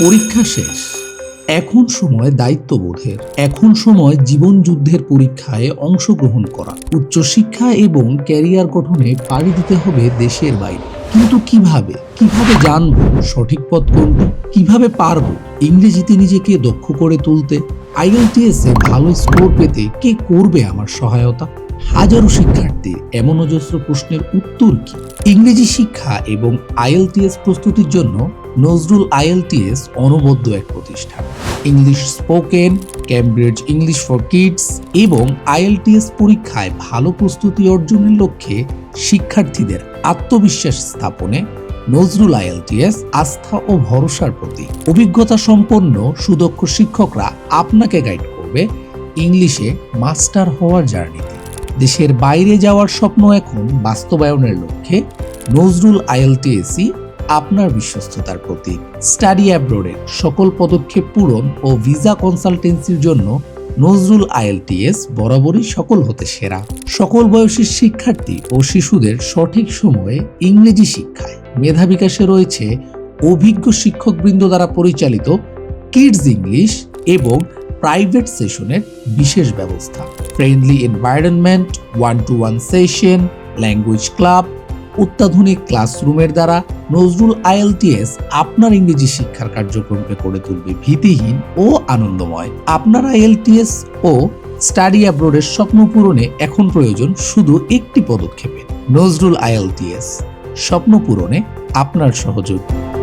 পরীক্ষা শেষ। এখন সময় দায়িত্ববোধের। এখন সময় জীবন যুদ্ধের পরীক্ষায় অংশগ্রহণ করা। উচ্চশিক্ষা এবং ক্যারিয়ার গঠনে পাড়ি দিতে হবে দেশের বাইরে। কিন্তু কীভাবে? কীভাবে জানব? সঠিক পথ কোনটি? কীভাবে পারব? ইংরেজিতে নিজেকে দক্ষ করে তুলতে। আইএলটিএস ভালো স্কোর পেতে কে করবে আমার সহায়তা? হাজারো শিক্ষার্থীর এমন অজস্র প্রশ্নের উত্তর কি? ইংরেজি শিক্ষা এবং আইএলটিএস প্রস্তুতির জন্য নজরুল আইএলটিএস অনবদ্য এক প্রতিষ্ঠান। English spoken Cambridge English for kids এবং আইএলটিএস পরীক্ষায় ভালো প্রস্তুতি অর্জনের লক্ষ্যে শিক্ষার্থীদের আত্মবিশ্বাস স্থাপনে নজরুল আইএলটিএস আস্থা ও ভরসার প্রতি অভিজ্ঞতা সম্পন্ন, সুদক্ষ শিক্ষকরা আপনাকে গাইড করবে ইংলিশে মাস্টার হওয়ার জার্নিতে। দেশের বাইরে যাওয়ার স্বপ্ন এখন বাস্তবায়নের লক্ষ্যে নজরুল আইএলটিএসই আপনার বিশ্বস্ততার প্রতীক। স্টাডি অ্যাব্রোডের সকল পদক্ষেপ পূরণ ও ভিসা কনসালটেন্সির জন্য নজরুল আইএলটিএস বরাবরই সকল হতে সেরা। সকল বয়সী শিক্ষার্থী ও শিশুদের সঠিক সময়ে ইংরেজি শিক্ষায় মেধা বিকাশে রয়েছে অভিজ্ঞ শিক্ষকবৃন্দ দ্বারা পরিচালিত কিডস ইংলিশ এবং প্রাইভেট সেশনের বিশেষ ব্যবস্থা। Friendly environment one to one session language club অত্যাধুনিক ক্লাসরুমের দ্বারা নজরুল আইএলটিএস আপনার ইংরেজি শিক্ষার কার্যক্রমকে করে তুলবে ভীতিহীন ও আনন্দময়। আপনার আইএলটিএস ও স্টাডি অ্যাব্রোডের স্বপ্ন পূরণে এখন প্রয়োজন শুধু একটি পদক্ষেপের। নজরুল আইএলটিএস স্বপ্ন পূরণে আপনার সহযোগী।